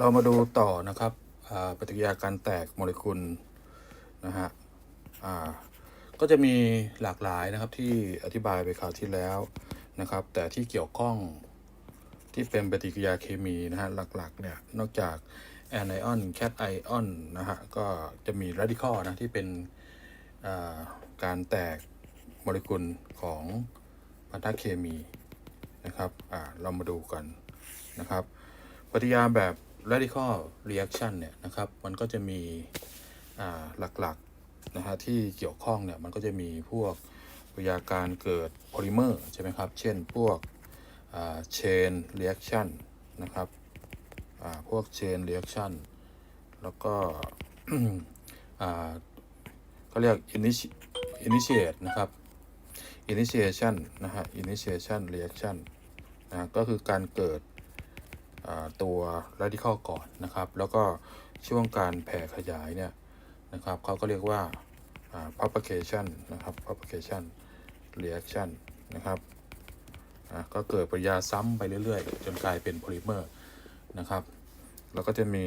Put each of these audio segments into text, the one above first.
เรามาดูต่อนะครับปฏิกิริยาการแตกโมเลกุลนะฮะก็จะมีหลากหลายนะครับที่อธิบายไปคราวที่แล้วนะครับ แต่ที่เกี่ยวข้องที่เป็นปฏิกิริยาเคมีนะฮะหลักๆเนี่ยนอกจากแอนไอออนแคทไอออนนะฮะก็จะมี r a ดิคอลนะที่เป็นการแตกโมเลกุลของพันธะเคมีนะครับเรามาดูกันนะครับปฏิกิริยาแบบ radical reaction เนี่ยนะครับ มันก็จะมีหลักๆนะฮะที่เกี่ยวข้องเนี่ยมันก็จะมีพวกปฏิกิริยาการเกิดโพลิเมอร์ใช่ไหมครับ เช่นพวก chain reaction นะครับพวก chain reaction แล้วก็เขาเรียก initiate นะครับ initiation นะฮะ initiation reaction นะก็คือการเกิด ตัว radical ก่อนนะครับ แล้วก็ช่วงการแผ่ขยายเนี่ยนะครับเขาก็เรียกว่า propagation นะครับ propagation reaction นะครับก็เกิดปฏิกิริยาซ้ำไปเรื่อยๆ จนกลายเป็นโพลิเมอร์นะครับ แล้วก็จะมี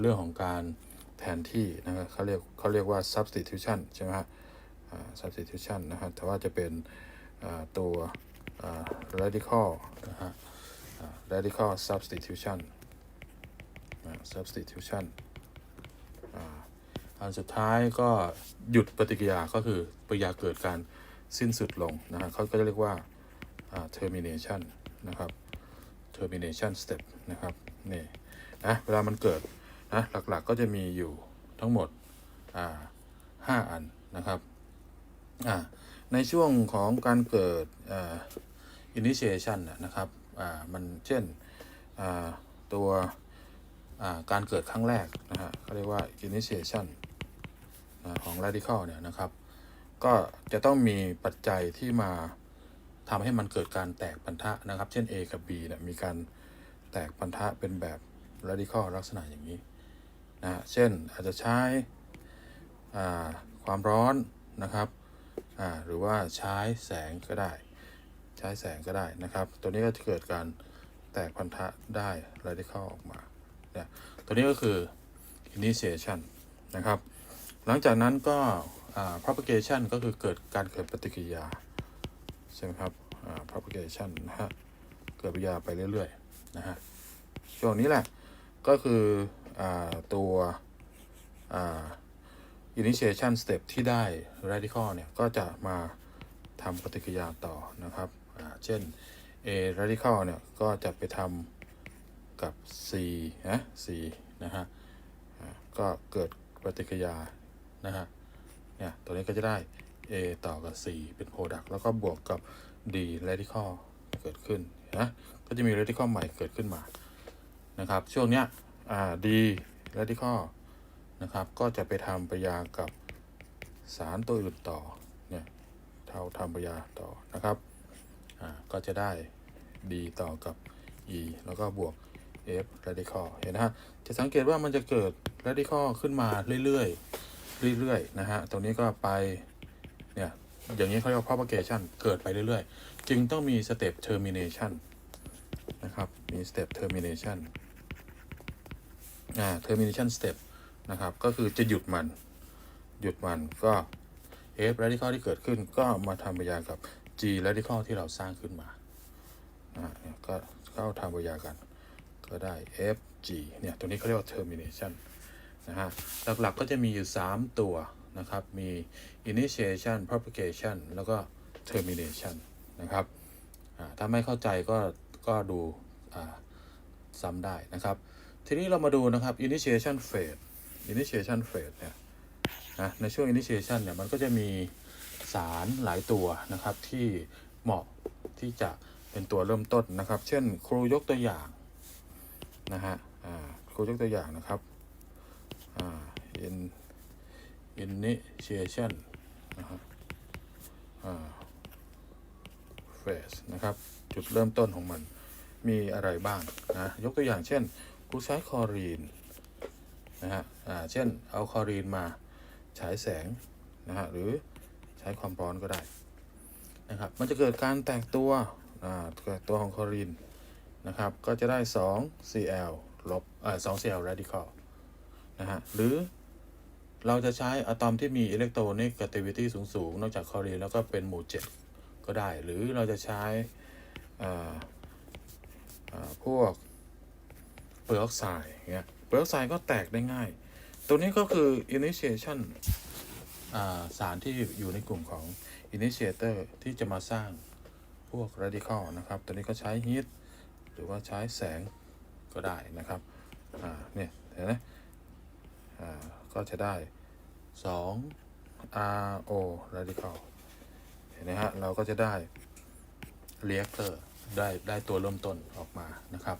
เรื่องของการแทนที่นะครับเขาเรียกเขาเรียกว่า substitution ใช่ไหมฮะ substitution นะฮะแต่ว่าจะเป็นตัว radical นะฮะ radical substitution substitution อันสุดท้ายก็หยุดปฏิกิริยาก็คือปฏิกิริยาเกิดการสิ้นสุดลงนะฮะเขาก็จะเรียกว่า termination นะครับ termination step นะครับนี่นะเวลามันเกิดนะหลักๆก็จะมีอยู่ทั้งหมดห้าอันนะครับในช่วงของการเกิด initiation นะครับ มันเช่นตัวการเกิดครั้งแรกนะฮะเขาเรียกว่า initiation อ่าของ radical เนี่ยนะครับ ก็จะต้องมีปัจจัยที่มาทำให้มันเกิดการแตกพันธะนะครับ เช่น A กับ B เนี่ยมีการแตกพันธะเป็นแบบ radical ลักษณะอย่างนี้นะเช่นอาจจะใช้ความร้อนนะครับหรือว่าใช้แสงก็ได้ ใช้แสงก็ได้นะครับ ตัวนี้ก็จะเกิดการแตกพันธะได้ radical ออกมาเนี่ยตัวนี้ก็คือ initiation นะครับ หลังจากนั้นก็ propagation ก็คือเกิดการเกิดปฏิกิริยา ใช่ไหมครับ propagation นะฮะ เกิดปฏิกิริยาไปเรื่อยๆนะฮะ ช่วงนี้แหละ ก็คืออตัว initiation step ที่ได้ radical เนี่ย ก็จะมาทำปฏิกิริยาต่อนะครับ เช่น A radical เนี่ยก็จะไปทำกับ C นะ C นะฮะก็เกิดปฏิกิริยานะฮะเนี่ยตัวนี้ก็จะได้ A ต่อกับ C เป็น product แล้วก็บวกกับ D radical เกิดขึ้นนะก็จะมี radical ใหม่เกิดขึ้นมานะครับ ช่วงเนี้ยอ่า D radical นะครับ ก็จะไปทำปฏิกิริยากับสารตัวอื่นต่อเนี่ยเท่าทำปฏิกิริยาต่อนะครับ ก็จะได้ D ต่อกับ E แล้วก็บวก F radical เห็นนะฮะ จะสังเกตว่ามันจะเกิด radical ขึ้นมาเรื่อยๆ เรื่อยๆ นะฮะ ตรงนี้ก็ไป เนี่ย อย่างนี้เขาเรียกว่า propagation เกิดไปเรื่อยๆ จึงต้องมี step termination นะครับ มี step termination อ่า termination step นะครับ ก็คือจะหยุดมัน หยุดมันก็ F radical ที่เกิดขึ้นก็มาทำปฏิกิริยากับ G radical ที่เราสร้างขึ้นมาอ่าเนี่ยก็เข้าทำปฏิกิริยากัน ก็ได้ F G เนี่ย ตัวนี้เขาเรียกว่า termination นะฮะ หลักๆก็จะมีอยู่ 3 ตัวนะครับ มี initiation propagation แล้วก็ termination นะครับอ่าถ้าไม่เข้าใจก็ ก็ดูอ่าซ้ำได้นะครับ ทีนี้เรามาดูนะครับ initiation phase initiation phase เนี่ย นะ ในช่วง initiation เนี่ย มันก็จะมี สารหลายตัวนะครับที่เหมาะที่จะเป็นตัวเริ่มต้นนะครับ เช่น ครูยกตัวอย่างนะฮะครูยกตัวอย่างนะครับอ่า in initiation นะฮะอ่า phase นะครับ จุดเริ่มต้นของมันมีอะไรบ้างนะยกตัวอย่างเช่นครูใช้คอรีนนะฮะอ่าเช่นเอาคอรีนมาฉายแสงนะฮะหรือ ช้ความร้อนก็ได้นะครับ มันจะเกิดการแตกตัวตัวของคลอรีนนะครับ ก็จะได้ 2 Cl ลบเอ่อสองเซลล์ radical นะฮะ หรือเราจะใช้อะตอมที่มีอิเล็กโทรนิกก i v i t y สูงสูง ๆ นอกจากคลอรีนแล้วก็เป็นหมู่เจ็ดก็ได้ หรือเราจะใช้พวกเปลือกออกไซด์เงี้ยเปลือกออกไซด์ก็แตกได้ง่าย ตัวนี้ก็คือ initiation อ่า สารที่อยู่ในกลุ่มของ initiator ที่จะมาสร้างพวก radical นะครับ ตัวนี้ก็ใช้ heat หรือว่าใช้แสงก็ได้นะครับเนี่ยเห็นไหมก็จะได้ 2 RO radical เห็นไหมฮะ เราก็จะได้ reactor ได้ได้ตัวเริ่มต้นออกมานะครับ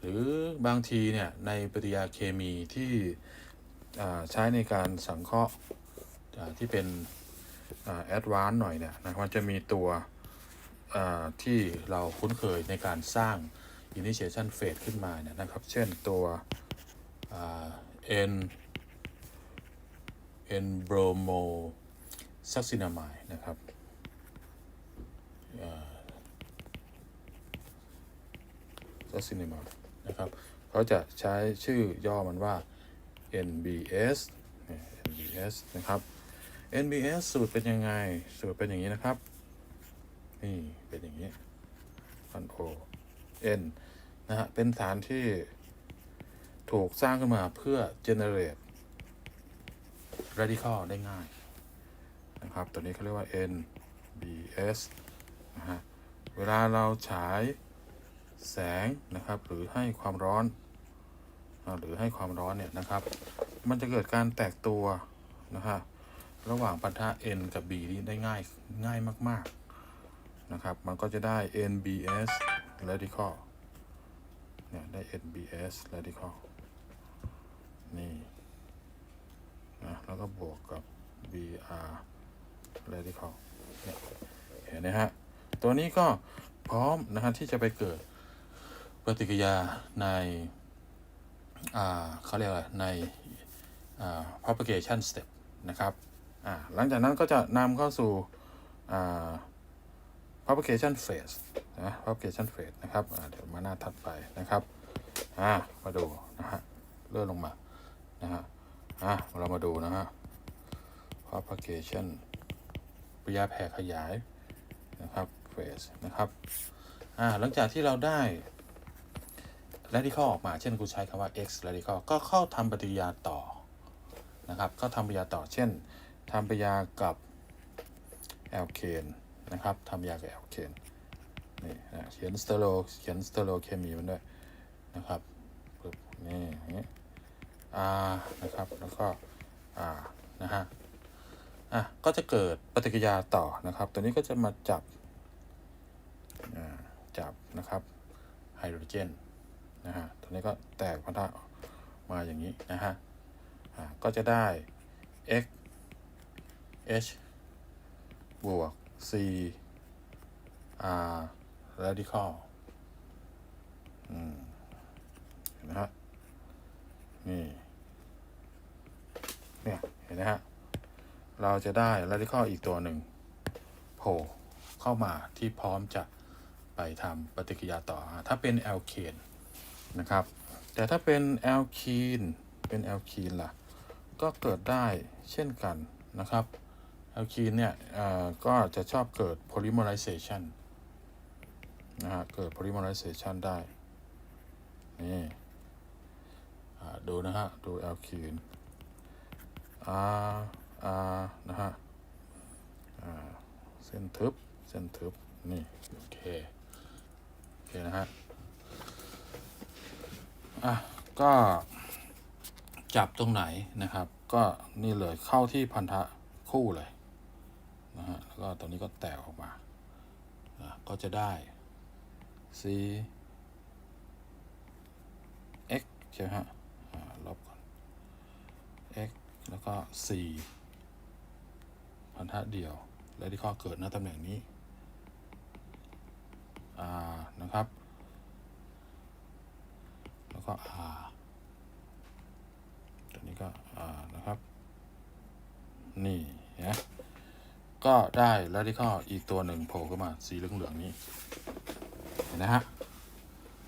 หรือบางทีเนี่ยในปฏิกิริยาเคมีที่ใช้ในการสังเคราะห์ ที่เป็นแอดวานซ์หน่อยเนี่ยนะมันจะมีตัวที่เราคุ้นเคยในการสร้าง initiation phase ขึ้นมาเนี่ยนะครับ เช่นตัว N N bromo succinamide นะครับ succinamide นะครับ เขาจะใช้ชื่อย่อมันว่า NBS NBS นะครับ NBS สูตรเป็นยังไง สูตรเป็นอย่างนี้นะครับ นี่ เป็นอย่างนี้ฟันโอ N นะฮะ เป็นสารที่ถูกสร้างขึ้นมาเพื่อ generate radical ได้ง่ายนะครับ ตัวนี้เขาเรียกว่า NBS นะฮะ เวลาเราฉายแสงนะครับ หรือให้ความร้อน หรือให้ความร้อนเนี่ยนะครับ มันจะเกิดการแตกตัวนะฮะ ระหว่างพันธะ N กับ B นี่ได้ง่ายง่ายมาก ๆ นะครับ มันก็จะได้ NBS radical เนี่ยได้ NBS radical นี่นะแล้วก็บวกกับ BR radical เนี่ยเห็นไหมฮะ ตัวนี้ก็พร้อมนะฮะที่จะไปเกิดปฏิกิริยาในอ่าเขาเรียกอะไรในอ่า propagation step นะครับ หลังจากนั้นก็จะนำเข้าสู่ propagation phase นะ propagation phase นะครับเดี๋ยวมาหน้าถัดไปนะครับมาดูนะฮะเลื่อนลงมานะฮะเรามาดูนะฮะ propagation ปริยาแผ่ขยายนะครับ phase นะครับหลังจากที่เราได้ radical ออกมา เช่นกูใช้คำว่า x radical ก็เข้าทำปฏิกิริยาต่อนะครับก็ทำปฏิกิริยาต่อเช่น ทำปยากับแอลเคนนะครับทำยากับแอลเคนนี่นะเขียนสเตโรเขียนสเตโรเคมีมันด้วยนะครับปึ๊บนี่อย่านะครับ แล้วก็ R นะฮะอะก็จะเกิดปฏิกิริยาต่อนะครับ ตัวนี้ก็จะมาจับอ่าจับนะครับไฮโดรเจนนะฮะตัวนี้ก็แตกพันธะมาอย่างนี้นะฮะอ่าก็จะได้ x h บวก c r radical อืมเห็นไหมฮะ นี่ เนี่ย เห็นไหมฮะ เราจะได้ radical อีกตัวหนึ่งโผล่เข้ามาที่พร้อมจะไปทำปฏิกิริยาต่อ ถ้าเป็นแอลเคนนะครับ แต่ถ้าเป็นแอลคีน เป็นแอลคีนล่ะ ก็เกิดได้เช่นกันนะครับ แอลคีนเนี่ยก็จะชอบเกิด polymerization นะฮะ เกิด polymerization ได้ นี่ดูนะฮะ ดูแอลคีน R R นะฮะเส้นทึบ เส้นทึบ นี่ โอเค โอเค นะฮะ อะ ก็จับตรงไหนนะครับ ก็นี่เลยเข้าที่พันธะคู่เลย นะฮะแล้วก็ตรงนี้ก็แตกออกมาอะก็จะได้ C x ใช่ไหมฮะลบก่อน x แล้วก็ c พันธะเดียว และที่ข้อเกิดณตำแหน่งนี้ r นะครับ แล้วก็ r ตัวนี้ก็ r นะครับ นี่ ก็ได้ radical อีกตัวหนึ่งโผล่ขึ้นมาสีเหลืองๆนี้เห็นนะฮะ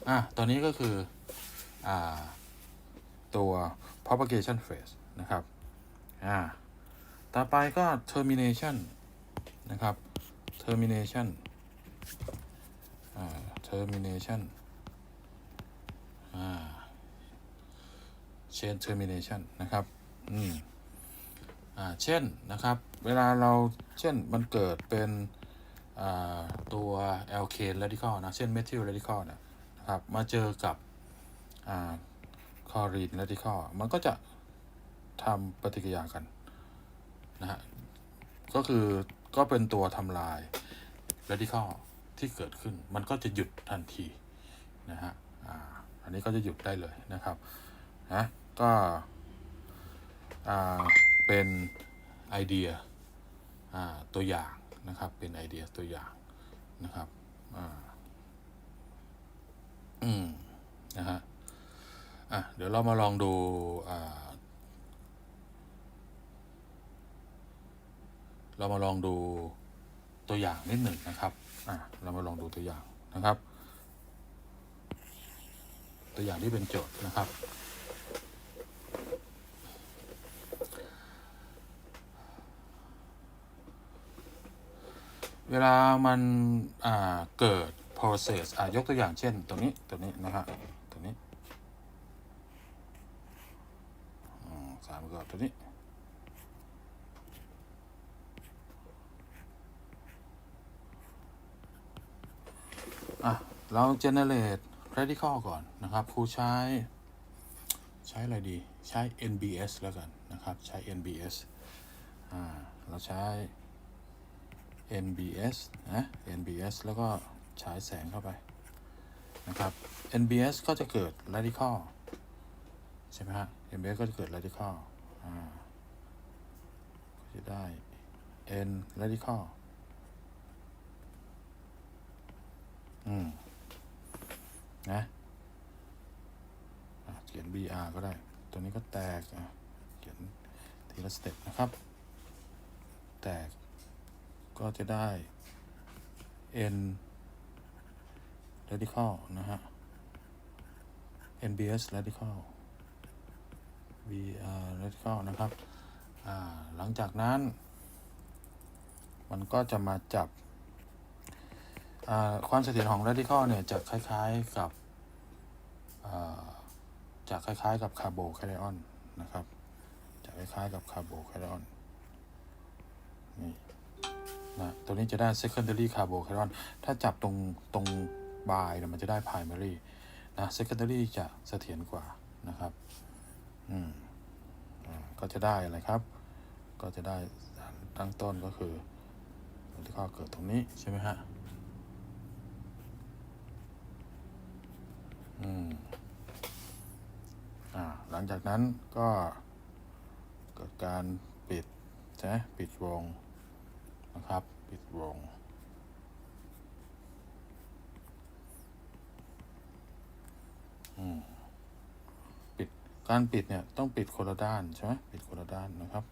อะตอนนี้ก็คืออ่าตัว propagation phase นะครับอ่าต่อไปก็ termination นะครับ termination อ่า termination อ่า chain termination นะครับ อืม เช่นนะครับเวลาเราเช่นมันเกิดเป็นตัว alkane radical นะ เช่น methyl radical เนยนะครับมาเจอกับอ่า chlorine radical มันก็จะทำปฏิกิริยากันนะฮะก็คือก็เป็นตัวทำลาย radical ที่เกิดขึ้น มันก็จะหยุดทันทีนะฮะอันนี้ก็จะหยุดได้เลยนะครับนะก็อ่า เป็นไอเดียตัวอย่างนะครับ เป็นไอเดียตัวอย่างนะครับอืมนะฮะอะเดี๋ยวเรามาลองดูเรามาลองดูตัวอย่างนิดหนึ่งนะครับอะเรามาลองดูตัวอย่างนะครับ ตัวอย่างที่เป็นโจทย์นะครับ เวลามันเกิด process ยกตัวอย่างเช่น ตัวนี้ตัวนี้นะฮะตัวนี้อืมสามก็ตัวนี้อะเรา generate radical ก่อนนะครับครูใช้ ใช้อะไรดีใช้ NBS แล้วกันนะครับ ใช้ NBS อ่าเราใช้ NBS นะ NBS แล้วก็ฉายแสงเข้าไปนะครับ NBS ก็จะเกิด radical ใช่ไหมฮะ NBS ก็จะเกิด radical อ่าก็จะได้ N radical อืม นะะเขียน BR ก็ได้ ตัวนี้ก็แตกอะเขียนทีละสเต็ปนะครับ แตก ก็จะได้ n radical นะฮะ nbs radical br radical นะครับ หลังจากนั้น มันก็จะมาจับ ความเสถียรของ radical เนี่ยจะคล้ายๆกับจะคล้ายๆกับคาร์โบไคไดออนนะครับ จะคล้ายๆกับคาร์โบไคไดออนนี่ นะตัวนี้จะได้ secondary carbocation ถ้าจับตรงตรงบายเนี่ยมันจะได้ primary นะ secondary จะเสถียรกว่านะครับ อืมก็จะได้อะไรครับ ก็จะได้ตั้งต้นก็คือที่ข้อเกิดตรงนี้ใช่ไหมฮะ อืม อ่า หลังจากนั้นก็เกิดการปิดใช่ปิดวง นะครับ ปิดวง ปิด การปิดเนี่ย ต้องปิดคนละด้านใช่ไหมปิดคนละด้านนะครับ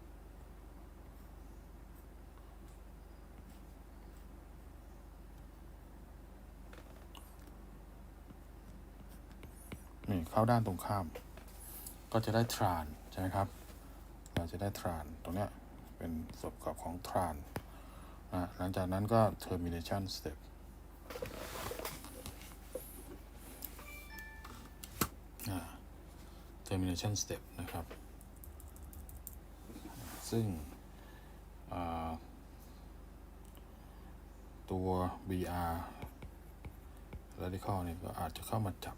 นี่ เข้าด้านตรงข้าม ก็จะได้ทรานใช่ไหมครับ เราจะได้ทราน ตรงเนี้ยเป็นส่วนประกอบของทราน หลังจากนั้นก็ termination step อ่า termination step นะครับ ซึ่งตัว BR radical เนี่ยก็อาจจะเข้ามาจับ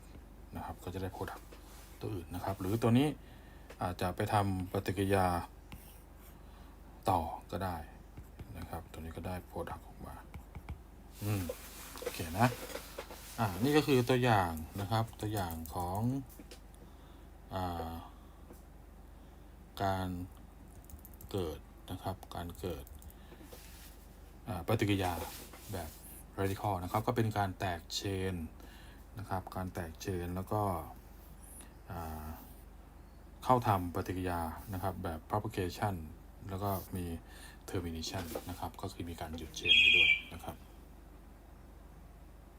นะครับ ก็จะได้ product ตัวอื่นนะครับ หรือตัวนี้อาจจะไปทำปฏิกิริยาต่อก็ได้ นะครับ ตัวนี้ก็ได้ product ออกมา อืม โอเคนะ อ่า นี่ก็คือตัวอย่างนะครับ ตัวอย่างของ อ่า การเกิดนะครับ การเกิด อ่า ปฏิกิริยาแบบ radical นะครับ ก็เป็นการแตกเชนนะครับ การแตกเชนแล้วก็อ่าเข้าทำปฏิกิริยานะครับแบบ propagation แล้วก็มี termination นะครับ ก็คือมีการหยุดเชนไปด้วยนะครับ